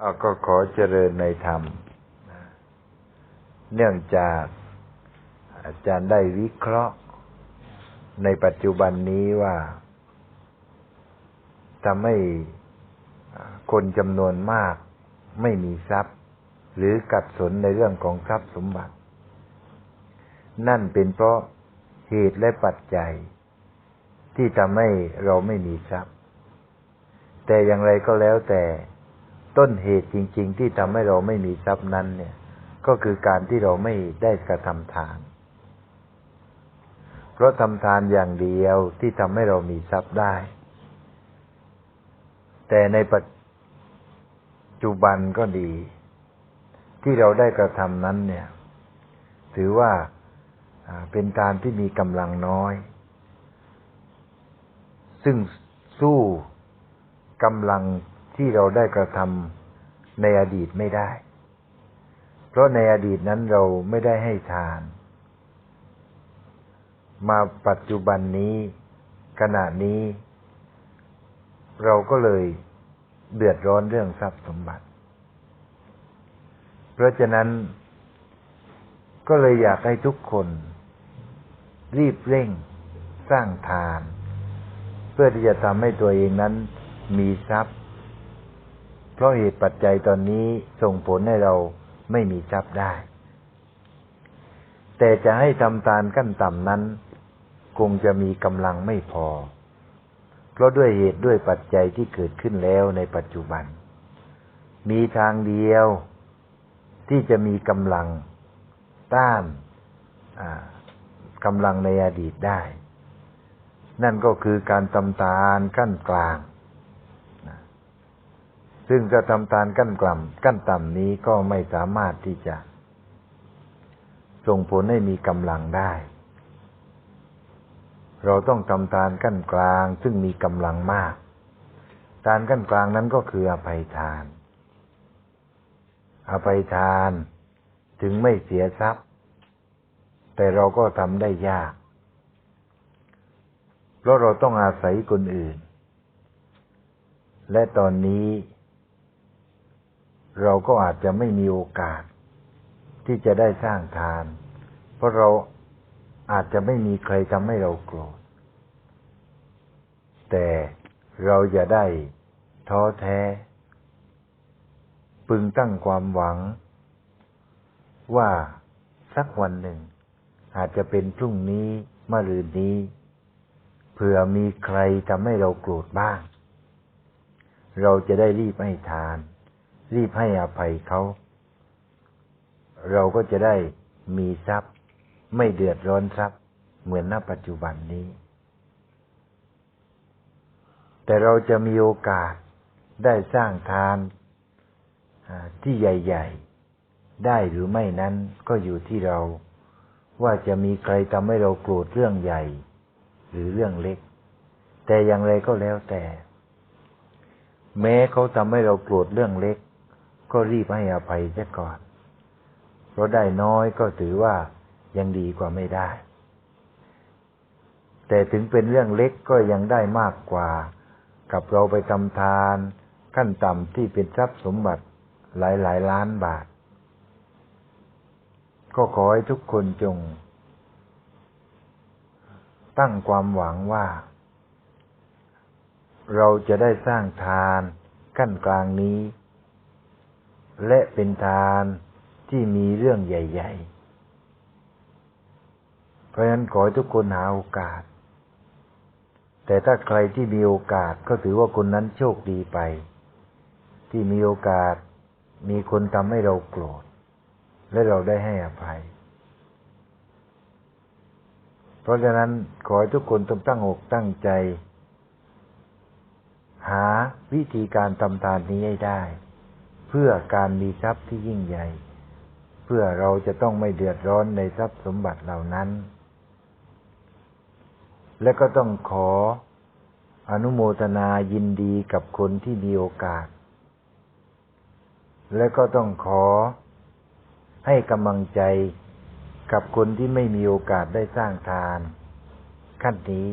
อ้าก็ขอเจริญในธรรม เนื่องจากอาจารย์ได้วิเคราะห์ในปัจจุบันนี้ว่าทำให้คนจำนวนมากไม่มีทรัพย์ หรือกัดสนในเรื่องของทรัพย์สมบัติ นั่นเป็นเพราะเหตุและปัจจัย ที่ทำให้เราไม่มีทรัพย์ แต่อย่างไรก็แล้วแต่ ต้นเหตุจริง ๆ ที่ทำให้เราไม่มีทรัพย์นั้นเนี่ย ก็คือการที่เราไม่ได้กระทำทาน เพราะทำทานอย่างเดียวที่ทำให้เรามีทรัพย์ได้ แต่ในปัจจุบันก็ดี ที่เราได้กระทำนั้นเนี่ย ถือว่าเป็นการที่มีกำลังน้อย ซึ่งสู้กำลัง ที่เราได้กระทำในอดีตไม่ได้ เพราะในอดีตนั้นเราไม่ได้ให้ทาน มาปัจจุบันนี้ขณะนี้ เราก็เลยเดือดร้อนเรื่องทรัพย์สมบัติ เพราะฉะนั้น ก็เลยอยากให้ทุกคน รีบเร่งสร้างทาน เพื่อที่จะทำให้ตัวเองนั้นมีทรัพย์ เพราะเหตุปัจจัยตอนนี้ส่งผลให้เราไม่มีทรัพย์ได้ แต่จะให้ทำทานขั้นต่ำนั้น คงจะมีกำลังไม่พอ เพราะด้วยเหตุด้วยปัจจัยที่เกิดขึ้นแล้วในปัจจุบัน มีทางเดียวที่จะมีกำลังต้านกำลังในอดีตได้ นั่นก็คือการทำทานขั้นกลาง ซึ่งจะทำทานกั้นกล่ำกั้นต่ำนี้ก็ไม่สามารถที่จะ ส่งผลให้มีกำลังได้ เราต้องทำทานกั้นกลาง ซึ่งมีกำลังมาก ทานกั้นกลางนั้นก็คืออภัยทาน อภัยทานถึงไม่เสียทรัพย์ แต่เราก็ทำได้ยาก เพราะเราต้องอาศัยคนอื่น และตอนนี้ เราก็อาจจะไม่มีโอกาส ที่จะได้สร้างทาน เพราะเราอาจจะไม่มีใครทำให้เราโกรธ แต่เราจะได้ท้อแท้ปึงตั้งความหวัง ว่าสักวันหนึ่ง อาจจะเป็นพรุ่งนี้มะรืนนี้เผื่อมีใครทำให้เราโกรธบ้าง เราจะได้รีบให้ทาน รีบให้อภัยเขา เราก็จะได้มีทรัพย์ ไม่เดือดร้อนทรัพย์ เหมือนณปัจจุบันนี้ แต่เราจะมีโอกาสได้สร้างทานที่ใหญ่ ๆ ได้หรือไม่นั้นก็อยู่ที่เราว่าจะมีใครทำให้เราโกรธเรื่องใหญ่ หรือเรื่องเล็ก แต่อย่างไรก็แล้วแต่ แม้เขาทำให้เราโกรธเรื่องเล็ก ก็รีบให้อภัยเสียก่อน เพราะได้น้อยก็ถือว่ายังดีกว่าไม่ได้ แต่ถึงเป็นเรื่องเล็กก็ยังได้มากกว่า กับเราไปทำทานขั้นต่ำที่เป็นทรัพย์สมบัติหลายหลายล้านบาท ก็ขอให้ทุกคนจง ตั้งความหวังว่า เราจะได้สร้างทานขั้นกลางนี้ และเป็นทานที่มีเรื่องใหญ่ ๆ เพราะฉะนั้นขอให้ทุกคนหาโอกาส แต่ถ้าใครที่มีโอกาสก็ถือว่าคนนั้นโชคดีไป ที่มีโอกาสมีคนทำให้เราโกรธ และเราได้ให้อภัย เพราะฉะนั้นขอให้ทุกคนต้องตั้งอกตั้งใจ หาวิธีการทำทานนี้ให้ได้ พื่อการมีทรัพย์ที่ยิ่งใหญ่ เพื่อเราจะต้องไม่เดือดร้อนในทรัพย์สมบัติเหล่านั้น และก็ต้องขออนุโมทนายินดีกับคนที่มีโอกาส และก็ต้องขอให้กำลังใจกับคนที่ไม่มีโอกาสได้สร้างทาน ขั้นนี้